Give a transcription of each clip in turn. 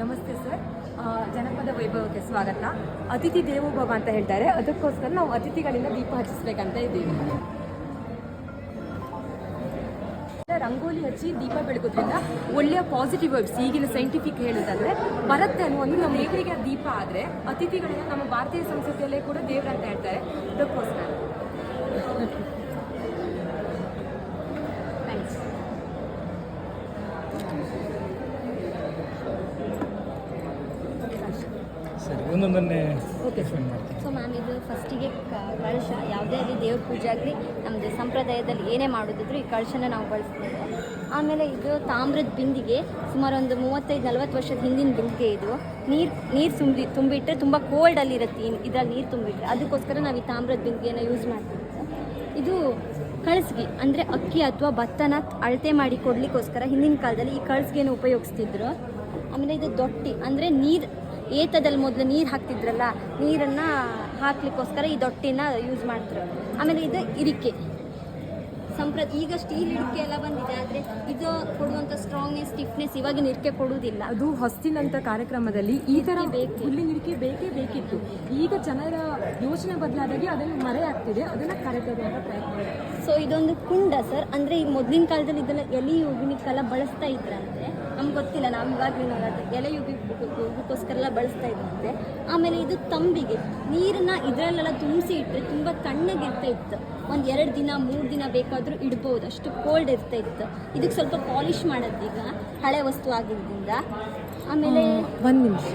ನಮಸ್ತೆ ಸರ್. ಜನಪದ ವೈಭವಕ್ಕೆ ಸ್ವಾಗತ. ಅತಿಥಿ ದೇವೋಭವ ಅಂತ ಹೇಳ್ತಾರೆ. ಅದಕ್ಕೋಸ್ಕರ ನಾವು ಅತಿಥಿಗಳಿಂದ ದೀಪ ಹಚ್ಚಿಸ್ಬೇಕಂತ ಇದ್ದೀವಿ. ರಂಗೋಲಿ ಹಚ್ಚಿ ದೀಪ ಬೆಳಗೋದ್ರಿಂದ ಒಳ್ಳೆಯ ಪಾಸಿಟಿವ್ ವೈಬ್ಸ್ ಈಗಿನ ಸೈಂಟಿಫಿಕ್ ಹೇಳೋದಾದ್ರೆ ಬರುತ್ತೆ ಅನ್ನೋ ಒಂದು ನಮ್ಮ ದೇವರಿಗೆ ದೀಪ ಆದರೆ ಅತಿಥಿಗಳನ್ನ ನಮ್ಮ ಭಾರತೀಯ ಸಂಸ್ಕೃತಿಯಲ್ಲೇ ಕೂಡ ದೇವ್ರು ಅಂತ ಹೇಳ್ತಾರೆ. ಅದಕ್ಕೋಸ್ಕರ ಥ್ಯಾಂಕ್ಸ್ ಸರಿ ಒಂದೊಂದನ್ನೇ ಓಕೆ ಮಾಡ್ತೀನಿ. ಸೊ ಮ್ಯಾಮ್ ಇದು ಫಸ್ಟಿಗೆ ಕಳಶ ಯಾವುದೇ ಆಗಲಿ ದೇವ್ರ ಪೂಜೆ ಆಗಲಿ ನಮ್ಮದು ಸಂಪ್ರದಾಯದಲ್ಲಿ ಏನೇ ಮಾಡೋದಿದ್ರು ಈ ಕಳಶನ ನಾವು ಬಳಸ್ತೇವೆ ಆಮೇಲೆ ಇದು ತಾಮ್ರದ ಬಿಂದಿಗೆ ಸುಮಾರು ಒಂದು ಮೂವತ್ತೈದು ನಲ್ವತ್ತು ವರ್ಷದ ಹಿಂದಿನ ಬಿಂದಿಗೆ ಇದು. ನೀರು ನೀರು ತುಂಬಿ ತುಂಬಿಟ್ರೆ ತುಂಬ ಕೋಲ್ಡಲ್ಲಿರುತ್ತೆ ಇದರಲ್ಲಿ ನೀರು ತುಂಬಿಟ್ರೆ. ಅದಕ್ಕೋಸ್ಕರ ನಾವು ಈ ತಾಮ್ರದ ಬಿಂದಿಗೆನ ಯೂಸ್ ಮಾಡ್ತೀವಿ. ಇದು ಕಳಸ್ಗಿ ಅಂದರೆ ಅಕ್ಕಿ ಅಥವಾ ಭತ್ತನ ಅಳತೆ ಮಾಡಿ ಕೊಡಲಿಕ್ಕೋಸ್ಕರ ಹಿಂದಿನ ಕಾಲದಲ್ಲಿ ಈ ಕಳಸ್ಗೆನ ಉಪಯೋಗಿಸ್ತಿದ್ರು. ಆಮೇಲೆ ಇದು ದೊಟ್ಟಿ ಅಂದರೆ ನೀರು ಏತದಲ್ಲಿ ಮೊದಲು ನೀರು ಹಾಕ್ತಿದ್ರಲ್ಲ ನೀರನ್ನು ಹಾಕ್ಲಿಕ್ಕೋಸ್ಕರ ಈ ದೊಟ್ಟಿನ ಯೂಸ್ ಮಾಡ್ತಾರೆ ಆಮೇಲೆ ಇದು ಇರಿಕೆ. ಸಂಪ್ರ ಈಗ ಸ್ಟೀಲ್ ಇಡಿಕೆ ಎಲ್ಲ ಬಂದಿದೆ ಆದರೆ ಇದು ಕೊಡುವಂಥ ಸ್ಟ್ರಾಂಗ್ನೆಸ್ ಸ್ಟಿಫ್ನೆಸ್ ಇವಾಗಿನ ಇರಿಕೆ ಕೊಡುವುದಿಲ್ಲ. ಅದು ಹೊಸ್ತಿನಂತ ಕಾರ್ಯಕ್ರಮದಲ್ಲಿ ಈ ಥರ ಬೇಕು. ಹುಲ್ಲಿನ ಇರಿಕೆ ಬೇಕೇ ಬೇಕಿತ್ತು. ಈಗ ಜನರ ಯೋಚನೆ ಬದಲಾದಾಗಿ ಅದನ್ನು ಮರೆಯಾಗ್ತಿದೆ ಅದನ್ನ ಅಂತ ಪ್ರಯತ್ನ. ಸೊ ಇದೊಂದು ಕುಂಡ ಸರ್ ಅಂದರೆ ಈ ಮೊದಲಿನ ಕಾಲದಲ್ಲಿ ಇದೆಲ್ಲ ಎಲೆ ಯುಗಿನಿಕ್ಕೆಲ್ಲ ಬಳಸ್ತಾ ಇದ್ರಂತೆ. ನಮ್ಗೆ ಗೊತ್ತಿಲ್ಲ, ನಾವು ಇವಾಗಲೂ ಎಲೆ ಯುಗಿ ಎಲ್ಲ ಬಳಸ್ತಾ ಇದ್ರಂತೆ. ಆಮೇಲೆ ಇದು ತಂಬಿಗೆ. ನೀರನ್ನ ಇದರಲ್ಲೆಲ್ಲ ತುಂಬಿಸಿ ಇಟ್ಟರೆ ತುಂಬ ತಣ್ಣಗಿರ್ತಾ ಇತ್ತು. ಒಂದು ಎರಡು ದಿನ, ಮೂರು ದಿನ ಬೇಕಾದರೂ ಇಡ್ಬೋದು. ಅಷ್ಟು ಕೋಲ್ಡ್ ಇರ್ತಾ ಇತ್ತು. ಇದಕ್ಕೆ ಸ್ವಲ್ಪ ಪಾಲಿಷ್ ಮಾಡೋದೀಗ ಹಳೆ ವಸ್ತು ಆಗಿದ್ದರಿಂದ. ಆಮೇಲೆ ಒಂದು ನಿಮಿಷ.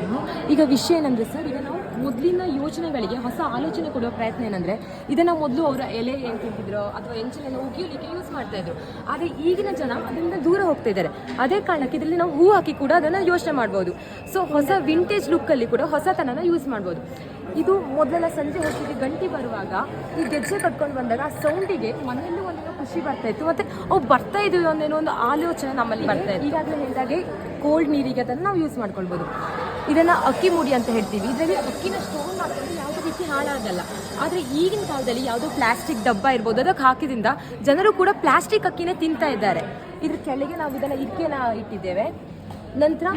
ಈಗ ವಿಷಯ ಏನಂದ್ರೆ ಸರ್ ಈಗ ನಾವು ಮೊದಲಿನ ಯೋಚನೆಗಳಿಗೆ ಹೊಸ ಆಲೋಚನೆ ಕೊಡುವ ಪ್ರಯತ್ನ ಏನಂದ್ರೆ ಇದನ್ನ ಮೊದಲು ಅವರ ಎಲೆ ಏನು ತಿಂತಿದ್ರು ಅಥವಾ ಎಂಚಿನ ಉಗಿಯೋಲಿಕ್ಕೆ ಯೂಸ್ ಮಾಡ್ತಾ ಇದ್ರು. ಆದ್ರೆ ಈಗಿನ ಜನ ಅದರಿಂದ ದೂರ ಹೋಗ್ತಾ ಇದ್ದಾರೆ. ಅದೇ ಕಾರಣಕ್ಕೆ ಇದರಲ್ಲಿ ನಾವು ಹೂ ಹಾಕಿ ಕೂಡ ಅದನ್ನ ಯೋಚನೆ ಮಾಡ್ಬೋದು. ಸೊ ಹೊಸ ವಿಂಟೇಜ್ ಲುಕ್ ಅಲ್ಲಿ ಕೂಡ ಹೊಸತನನ ಯೂಸ್ ಮಾಡ್ಬೋದು. ಇದು ಮೊದಲೆಲ್ಲ ಸಂಜೆ ಹೊತ್ತಿಗೆ ಗಂಟಿ ಬರುವಾಗ ಈ ಗೆಜ್ಜೆ ಕಟ್ಕೊಂಡು ಬಂದಾಗ ಆ ಸೌಂಡಿಗೆ ಮನೆಯಲ್ಲೂ ಖುಷಿ ಬರ್ತಾ ಇತ್ತು. ಮತ್ತೆ ಅವು ಬರ್ತಾ ಇದೀವಿ ಒಂದೇನೋ ಒಂದು ಆಲೋಚನೆ ನಮ್ಮಲ್ಲಿ ಬರ್ತಾ ಇತ್ತು. ಈಗಾಗಲೇ ಹೇಳಿದಾಗೆ ಕೋಲ್ಡ್ ನೀರಿಗೆ ಅದನ್ನು ನಾವು ಯೂಸ್ ಮಾಡ್ಕೊಳ್ಬೋದು. ಇದನ್ನ ಅಕ್ಕಿ ಮುಡಿ ಅಂತ ಹೇಳ್ತೀವಿ. ಇದರಲ್ಲಿ ಅಕ್ಕಿನ ಸ್ಟೋರ್ ಮಾಡ್ಕೊಂಡು ಯಾವುದೇ ರೀತಿ ಹಾಳಾಗಲ್ಲ. ಆದರೆ ಈಗಿನ ಕಾಲದಲ್ಲಿ ಯಾವುದೋ ಪ್ಲಾಸ್ಟಿಕ್ ಡಬ್ಬ ಇರ್ಬೋದು ಅದಕ್ಕೆ ಹಾಕಿದಿಂದ ಜನರು ಕೂಡ ಪ್ಲಾಸ್ಟಿಕ್ ಅಕ್ಕಿನೇ ತಿಂತಾ ಇದ್ದಾರೆ. ಇದ್ರ ಕೆಳಗೆ ನಾವು ಇದನ್ನ ಇರಿಕೆನ ಇಟ್ಟಿದ್ದೇವೆ. ನಂತರ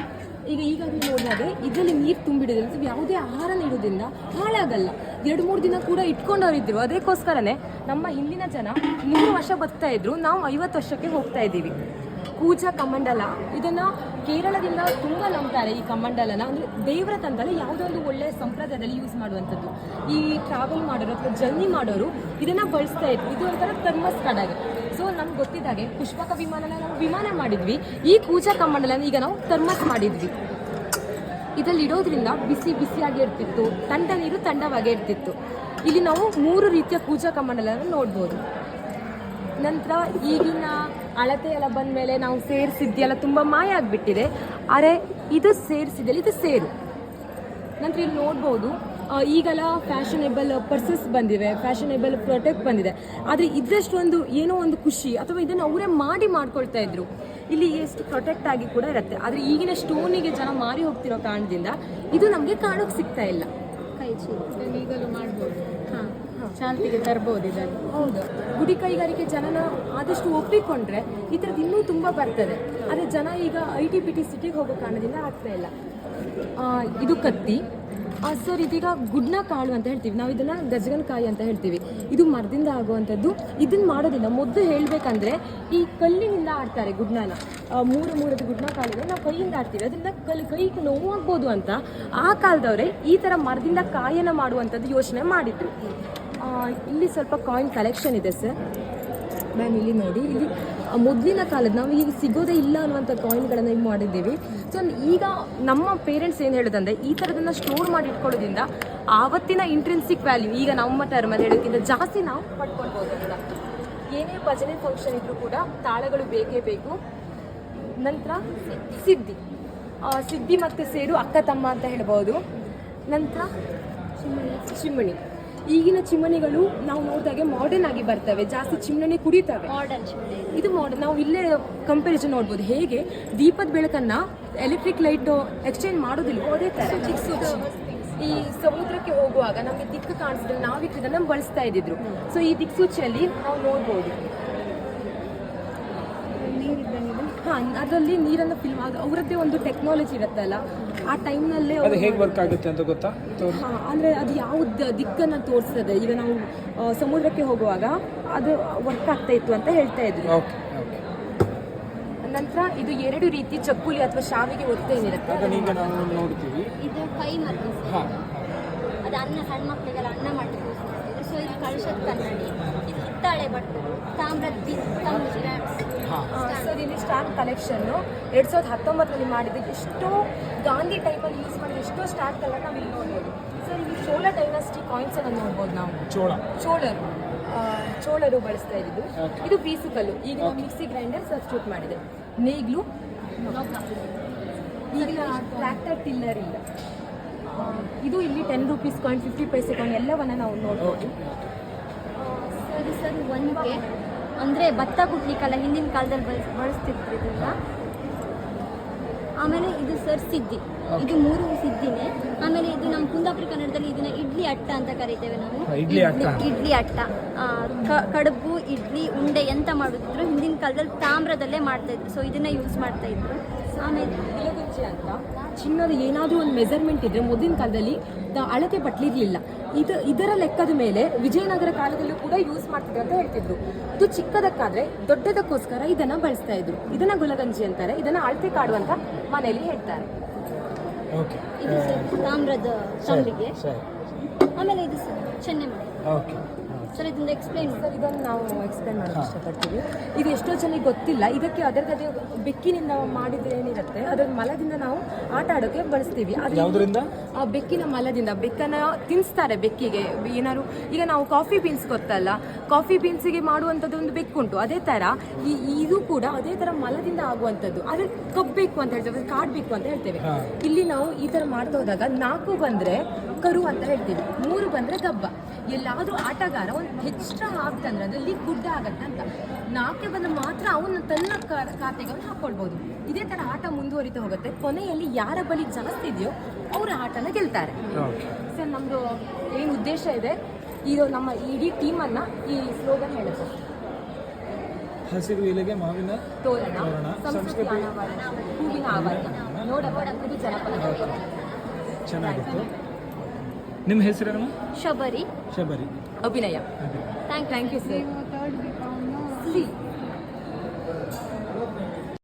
ಈಗ ಈಗಾಗಲೇ ನೋಡಿದಾಗೆ ಇದರಲ್ಲಿ ನೀರು ತುಂಬಿಡೋದ್ರಿಂದ ಯಾವುದೇ ಆಹಾರ ನೀಡೋದ್ರಿಂದ ಹಾಳಾಗಲ್ಲ. ಎರಡು, ಮೂರು ದಿನ ಕೂಡ ಇಟ್ಕೊಂಡವರಿದ್ರು ಅದಕ್ಕೋಸ್ಕರನೇ ನಮ್ಮ ಹಿಂದಿನ ಜನ ನೂರು ವರ್ಷ ಬರ್ತಾ ಇದ್ರು. ನಾವು ಐವತ್ತು ವರ್ಷಕ್ಕೆ ಹೋಗ್ತಾ ಇದ್ದೀವಿ. ಕೂಜ ಕಮಂಡಲ. ಇದನ್ನ ಕೇರಳದಿಂದ ತುಂಬ ನಂಬ್ತಾರೆ ಈ ಕಮಂಡಲನ. ಅಂದ್ರೆ ದೇವರ ತಂದಲ್ಲಿ ಯಾವುದೋ ಒಂದು ಒಳ್ಳೆಯ ಸಂಪ್ರದಾಯದಲ್ಲಿ ಯೂಸ್ ಮಾಡುವಂಥದ್ದು. ಈ ಟ್ರಾವೆಲ್ ಮಾಡೋರು ಅಥವಾ ಜರ್ನಿ ಮಾಡೋರು ಇದನ್ನ ಬಳಸ್ತಾ ಇದ್ರು. ಇದು ಒಂಥರ ಥರ್ಮಸ್ ಕಡಾಗೆ ಸೊ ನಮ್ಗೆ ಗೊತ್ತಿದ್ದಾಗೆ ಪುಷ್ಪಕ ವಿಮಾನನ ನಾವು ವಿಮಾನ ಮಾಡಿದ್ವಿ. ಈ ಪೂಜಾ ಕಮಂಡಲನ ಈಗ ನಾವು ಥರ್ಮಸ್ ಮಾಡಿದ್ವಿ. ಇದರಲ್ಲಿ ಇಡೋದ್ರಿಂದ ಬಿಸಿ ಬಿಸಿಯಾಗಿ ಇರ್ತಿತ್ತು. ತಂಡ ನೀರು ತಂಡವಾಗಿ ಇರ್ತಿತ್ತು. ಇಲ್ಲಿ ನಾವು ಮೂರು ರೀತಿಯ ಪೂಜಾ ಕಮಂಡಲನ ನೋಡ್ಬೋದು. ನಂತರ ಈಗಿನ ಅಳತೆ ಎಲ್ಲ ಬಂದ ಮೇಲೆ ನಾವು ಸೇರಿಸಿದ್ಯಲ್ಲ ಎಲ್ಲ ತುಂಬ ಮಾಯ ಆಗಿಬಿಟ್ಟಿದೆ. ಆದರೆ ಇದು ಸೇರಿಸಿದಲ್ಲಿ ಇದು ಸೇರು. ನಂತರ ಇಲ್ಲಿ ನೋಡ್ಬೋದು ಈಗೆಲ್ಲ ಫ್ಯಾಷನೇಬಲ್ ಪರ್ಸಸ್ ಬಂದಿವೆ ಫ್ಯಾಷನೇಬಲ್ ಪ್ರಾಡಕ್ಟ್ ಬಂದಿದೆ. ಆದರೆ ಇದರಷ್ಟೊಂದು ಏನೋ ಒಂದು ಖುಷಿ, ಅಥವಾ ಇದನ್ನು ಅವರೇ ಮಾಡಿ ಮಾಡ್ಕೊಳ್ತಾ ಇದ್ರು. ಇಲ್ಲಿ ಎಷ್ಟು ಪ್ರೊಟೆಕ್ಟ್ ಆಗಿ ಕೂಡ ಇರುತ್ತೆ. ಆದರೆ ಈಗಿನ ಸ್ಟೋನಿಗೆ ಜನ ಮಾರಿ ಹೋಗ್ತಿರೋ ಕಾರಣದಿಂದ ಇದು ನಮಗೆ ಕಾಣೋಕೆ ಸಿಗ್ತಾ ಇಲ್ಲ. ಕೈ ಚೀಲ. ಈಗಲೂ ಮಾಡ್ಬೋದು. ಹಾಂ ಚಾಲ್ತಿಗೆ ತರ್ಬೋದು ಇದನ್ನು. ಹೌದು. ಗುಡಿ ಕೈಗಾರಿಕೆ ಜನನ ಆದಷ್ಟು ಒಪ್ಪಿಕೊಂಡ್ರೆ ಈ ಥರದ್ದು ಇನ್ನೂ ತುಂಬ ಬರ್ತದೆ. ಆದರೆ ಜನ ಈಗ ಐ ಟಿ ಪಿ ಟಿ ಸಿಟಿಗೆ ಹೋಗೋ ಕಾರಣದಿಂದ ಆಗ್ತಾ ಇಲ್ಲ. ಇದು ಕತ್ತಿ. ಸರ್, ಇದೀಗ ಗುಡ್ನ ಕಾಳು ಅಂತ ಹೇಳ್ತೀವಿ. ನಾವು ಇದನ್ನ ಗಜಗನಕಾಯಿ ಅಂತ ಹೇಳ್ತೀವಿ. ಇದು ಮರದಿಂದ ಆಗುವಂಥದ್ದು. ಇದನ್ನ ಮಾಡೋದಿಲ್ಲ ಮೊದಲು ಹೇಳಬೇಕಂದ್ರೆ ಈ ಕಲ್ಲಿನಿಂದ ಆಡ್ತಾರೆ ಗುಡ್ನನ. ಮೂರು ಮೂರದ್ದು ಗುಡ್ನ ಕಾಳು ನಾವು ಕೈಯಿಂದ ಆಡ್ತೀವಿ. ಅದರಿಂದ ಕಲ್, ಕೈಗೆ ನೋವಾಗ್ಬೋದು ಅಂತ ಆ ಕಾಲದವರೇ ಈ ಥರ ಮರದಿಂದ ಕಾಯನ್ನ ಮಾಡುವಂಥದ್ದು ಯೋಚನೆ ಮಾಡಿದ್ರು. ಇಲ್ಲಿ ಸ್ವಲ್ಪ ಕಾಯಿನ್ ಕಲೆಕ್ಷನ್ ಇದೆ ಸರ್ ಮ್ಯಾಮ್ ಇಲ್ಲಿ ನೋಡಿ. ಇಲ್ಲಿ ಮೊದಲಿನ ಕಾಲದ ನಾವು ಈಗ ಸಿಗೋದೇ ಇಲ್ಲ ಅನ್ನುವಂಥ ಕಾಯಿನ್ಗಳನ್ನು ಈಗ ಮಾಡಿದ್ದೀವಿ. ಸೊ ಈಗ ನಮ್ಮ ಪೇರೆಂಟ್ಸ್ ಏನು ಹೇಳೋದಂದ್ರೆ, ಈ ಥರದನ್ನ ಸ್ಟೋರ್ ಮಾಡಿ ಇಟ್ಕೊಳ್ಳೋದ್ರಿಂದ ಆವತ್ತಿನ ಇಂಟ್ರೆನ್ಸಿಕ್ ವ್ಯಾಲ್ಯೂ ಈಗ ನಮ್ಮ ಟರ್ಮಲ್ಲಿ ಹೇಳೋದಕ್ಕಿಂತ ಜಾಸ್ತಿ ನಾವು ಪಡ್ಕೊಳ್ಬೋದು ಏನೇ ಭಜನೆ ಫಂಕ್ಷನ್ ಇದ್ರೂ ಕೂಡ ತಾಳಗಳು ಬೇಕೇ ಬೇಕು. ನಂತರ ಸಿದ್ಧಿ. ಸಿದ್ಧಿ ಮತ್ತು ಸೇರು ಅಕ್ಕ ತಮ್ಮ ಅಂತ ಹೇಳ್ಬೋದು. ನಂತರ ಚಿಮ್ಮಣಿ. ಈಗಿನ ಚಿಮಣಿಗಳು ನಾವು ನೋಡಿದಾಗೆ ಮಾಡರ್ನ್ ಆಗಿ ಬರ್ತವೆ ಜಾಸ್ತಿ ಚಿಮ್ಣಿ ಕುಡಿತವೆ. ಮಾಡರ್ನ್ ಚಿಮಣಿ ಇದು ಮಾಡರ್ನ್ ನಾವು ಇಲ್ಲೇ ಕಂಪ್ಯಾರಿಸನ್ ನೋಡ್ಬೋದು. ಹೇಗೆ? ದೀಪದ ಬೆಳಕನ್ನ ಎಲೆಕ್ಟ್ರಿಕ್ ಲೈಟ್ ಎಕ್ಸ್ಚೇಂಜ್ ಮಾಡೋದಿಲ್ಲ ಅದೇ ತರ. ಈ ಸಮುದ್ರಕ್ಕೆ ಹೋಗುವಾಗ ನಮಗೆ ದಿಕ್ಕು ಕಾಣಿಸಿದ್ರೆ ನಾವಿಕ್ ಇದನ್ನ ಬಳಸ್ತಾ ಇದ್ದಿದ್ರು. ಸೊ ಈ ದಿಕ್ಸೂಚಿಯಲ್ಲಿ ನಾವು ನೋಡ್ಬೋದು. ಹಾ ಅದರಲ್ಲಿ ನೀರನ್ನು ಫಿಲ್ ಆಗ ಅವರದ್ದೇ ಒಂದು ಟೆಕ್ನಾಲಜಿ ಇರುತ್ತಲ್ಲ ಆ ಟೈಮ್ನಲ್ಲೇ ಅದು ಹೇಗೆ ವರ್ಕ್ ಆಗುತ್ತೆ ಅಂತ ಗೊತ್ತಾ? ಅಂದರೆ ಹಾ, ಅಂದ್ರೆ ಅದು ಯಾವ ದಿಕ್ಕನ್ನು ತೋರಿಸ್ತದೆ. ಈಗ ನಾವು ಸಮುದ್ರಕ್ಕೆ ಹೋಗುವಾಗ ಅದು ವರ್ಕ್ ಆಗ್ತಾ ಇತ್ತು ಅಂತ ಹೇಳ್ತಾ ಇದ್ವಿ ಓಕೆ ಓಕೆ ನಂತರ ಇದು ಎರಡು ರೀತಿ ಚಕ್ಕುಲಿ ಅಥವಾ ಶಾವಿಗೆ ಒತ್ತೆ ಏನಿರುತ್ತೆ? ಅದನ್ನ ಈಗ ನಾವು ನೋಡ್ತೀವಿ. ಇದು ಕೈ ಮತ್ತು ಅದು ಅನ್ನ ಸಣ್ಣ ಮಕ್ಕಳಿಗೆಲ್ಲ ಅನ್ನ ಮಾಡ್ಲಿಕ್ಕೆ ಯೂಸ್ ಮಾಡ್ತಿದ್ರು ಸೊ ಇದು ಕಳಶದ ಕನ್ನಡಿ. ಇದು ಹಿತ್ತಾಳೆ ಬಟ್ಟಲು ತಾಮ್ರದ ಸರ್ ಇಲ್ಲಿ ಸ್ಟ್ಯಾಂಪ್ ಕಲೆಕ್ಷನ್ ಎರಡ್ ಸಾವಿರದ ಹತ್ತೊಂಬತ್ತರಲ್ಲಿ ಮಾಡಿದ್ದು ಎಷ್ಟೋ ಗಾಂಧಿ ಟೈಮಲ್ಲಿ ಯೂಸ್ ಮಾಡಿದ ಎಷ್ಟೋ ಸ್ಟ್ಯಾಂಪ್ ಎಲ್ಲ ನಾವು ಇಲ್ಲಿ ನೋಡ್ಬೋದು. ಸರ್ ಇಲ್ಲಿ ಚೋಳ ಡೈನಾಸ್ಟಿ ಕಾಯಿನ್ಸ್ ಅನ್ನು ನೋಡ್ಬೋದು ನಾವು. ಚೋಳ. ಚೋಳರು. ಚೋಳರು ಬಳಸ್ತಾ ಇದ್ದು Okay. ಇದು ಬೀಸುಕಲ್ಲು. ಈಗ ನಾವು ಮಿಕ್ಸಿ ಗ್ರೈಂಡರ್ ಸಬ್ಸ್ಟ್ಯೂಟ್ ಮಾಡಿದೆ. ನೇಗ್ಲು. ಈಗ ಟ್ರ್ಯಾಕ್ಟರ್ ಟಿಲ್ಲರ್ ಇಲ್ಲ. ಇದು ಇಲ್ಲಿ ten rupees coin fifty paise coin ಎಲ್ಲವನ್ನ ನಾವು ನೋಡ್ಬೋದು. ಸರಿ ಸರ್ ಒನ್ಗೆ ಅಂದರೆ ಭತ್ತ ಕುಟ್ಲಿಕ್ಕೆಲ್ಲ ಹಿಂದಿನ ಕಾಲದಲ್ಲಿ ಬಳಸ್ ಬಳಸ್ತಿದ್ರು ಇದನ್ನ ಆಮೇಲೆ ಇದು ಸರ್ ಸಿದ್ದಿ. ಇದು ಮೂರು ಸಿದ್ದಿನೇ. ಆಮೇಲೆ ಇದು ನಮ್ಮ ಕುಂದಾಪುರ ಕನ್ನಡದಲ್ಲಿ ಇದನ್ನ ಇಡ್ಲಿ ಅಟ್ಟ ಅಂತ ಕರಿತೇವೆ ನಾವು. ಇಡ್ಲಿ ಅಟ್ಟ. ಇಡ್ಲಿ ಅಟ್ಟ. ಆ, ಕ- ಕಡುಬು ಇಡ್ಲಿ ಉಂಡೆ ಎಂತ ಮಾಡಿದ್ರು ಹಿಂದಿನ ಕಾಲದಲ್ಲಿ ತಾಮ್ರದಲ್ಲೇ ಮಾಡ್ತಾ ಇದ್ರು. ಸೊ ಇದನ್ನ ಯೂಸ್ ಮಾಡ್ತಾ ಇದ್ರು. ಆಮೇಲೆ ಅಂತ ಚಿನ್ನದ ಏನಾದರೂ ಒಂದು ಮೆಜರ್ಮೆಂಟ್ ಇದ್ರೆ ಮೊದಲಿನ ಕಾಲದಲ್ಲಿ ಅಳತೆ ಬಟ್ಲಿರ್ಲಿಲ್ಲ ಇದು ಇದರ ಲೆಕ್ಕದ ಮೇಲೆ ವಿಜಯನಗರ ಕಾಲದಲ್ಲೂ ಕೂಡ ಯೂಸ್ ಮಾಡ್ತಿದ್ರು ಅಂತ ಹೇಳ್ತಿದ್ರು. ಇದು ಚಿಕ್ಕದಕ್ಕಾದ್ರೆ ದೊಡ್ಡದಕ್ಕೋಸ್ಕರ ಇದನ್ನ ಬಳಸ್ತಾ ಇದ್ರು. ಇದನ್ನ ಗುಲಗಂಜಿ ಅಂತಾರೆ. ಇದನ್ನ ಅಳತೆ ಕಾಡು ಅಂತ ಮನೆಯಲ್ಲಿ ಹೇಳ್ತಾರೆ. ಓಕೆ ಇದು ಸರ್ ತಾಮ್ರದ ಆಮೇಲೆ ಇದು ಸರ್ ಚೆನ್ನೆ ಮಾಡಿ ಓಕೆ ಸರ್ ಇದನ್ನ ಎಕ್ಸ್ಪ್ಲೈನ್ ಸರ್ ಇದನ್ನು ನಾವು ಎಕ್ಸ್ಪ್ಲೈನ್ ಮಾಡೋಕೆ ಇಷ್ಟಪಡ್ತೀವಿ. ಇದು ಎಷ್ಟೋ ಜನಕ್ಕೆ ಗೊತ್ತಿಲ್ಲ. ಇದಕ್ಕೆ ಅದರದೇ ಬೆಕ್ಕಿನಿಂದ ಮಾಡಿದ್ರೆ ಏನಿರುತ್ತೆ? ಅದರ ಮಲದಿಂದ ನಾವು ಆಟ ಆಡೋಕೆ ಬಳಸ್ತೀವಿ. ಅದರಿಂದ ಆ ಬೆಕ್ಕಿನ ಮಲದಿಂದ ಬೆಕ್ಕನ್ನ ತಿನ್ನಿಸ್ತಾರೆ ಬೆಕ್ಕಿಗೆ. ಏನಾದ್ರು ಈಗ ನಾವು ಕಾಫಿ ಬೀನ್ಸ್ ಗೊತ್ತಲ್ಲ? ಕಾಫಿ ಬೀನ್ಸಿಗೆ ಮಾಡುವಂಥದ್ದು ಒಂದು ಬೆಕ್ಕುಂಟು. ಅದೇ ಥರ ಈ ಇದು ಕೂಡ ಅದೇ ಥರ ಮಲದಿಂದ ಆಗುವಂಥದ್ದು. ಅದ್ರ ಕಬ್ಬಬೇಕು ಅಂತ ಹೇಳ್ತೇವೆ ಕಾಡಬೇಕು ಅಂತ ಹೇಳ್ತೇವೆ. ಇಲ್ಲಿ ನಾವು ಈ ಥರ ಮಾಡ್ತಾ ಹೋದಾಗ ನಾಲ್ಕು ಬಂದರೆ ಕರು ಅಂತ ಹೇಳ್ತೀವಿ. ಮೂರು ಬಂದರೆ ಗಬ್ಬ. ಎಲ್ಲಾದರೂ ಆಟಗಾರ ಒಂದು ಎಕ್ಸ್ಟ್ರಾ ಆಗ್ತಂದ್ರೆ ಅದರಲ್ಲಿ ಗುಡ್ಡ ಆಗತ್ತೆ ಅಂತ. ನಾಲ್ಕೆ ಬಂದ ಮಾತ್ರ ಅವನು ತನ್ನ ಖಾತೆಗೆ ಅವನು ಹಾಕ್ಕೊಳ್ಬೋದು ಇದೇ ಥರ ಆಟ ಮುಂದುವರಿತ ಹೋಗುತ್ತೆ. ಕೊನೆಯಲ್ಲಿ ಯಾರ ಬಳಿ ಜಾಸ್ತಿ ಇದೆಯೋ ಅವರ ಆಟನ ಗೆಲ್ತಾರೆ. ಸರ್ ನಮ್ಮದು ಏನು ಉದ್ದೇಶ ಇದೆ? ಇದು ನಮ್ಮ ಇಡೀ ಟೀಮನ್ನು ಈ ಸ್ಲೋಗನ್ ಹೇಳುತ್ತೆ. ಹಸಿರು ಇಲೆಗೆ ಮಾವಿನ ತೋರಣ ಸಂಸ್ಕೃತಿ ಹೂವಿನ ಆವರಣ. ನೋಡಬೇಡ ಜನಪದ ಚೆನ್ನಾಗಿತ್ತು. ನಿಮ್ಮ ಹೆಸರೇನು? Shabari. Shabari. Abhinaya. Thank thank you sir C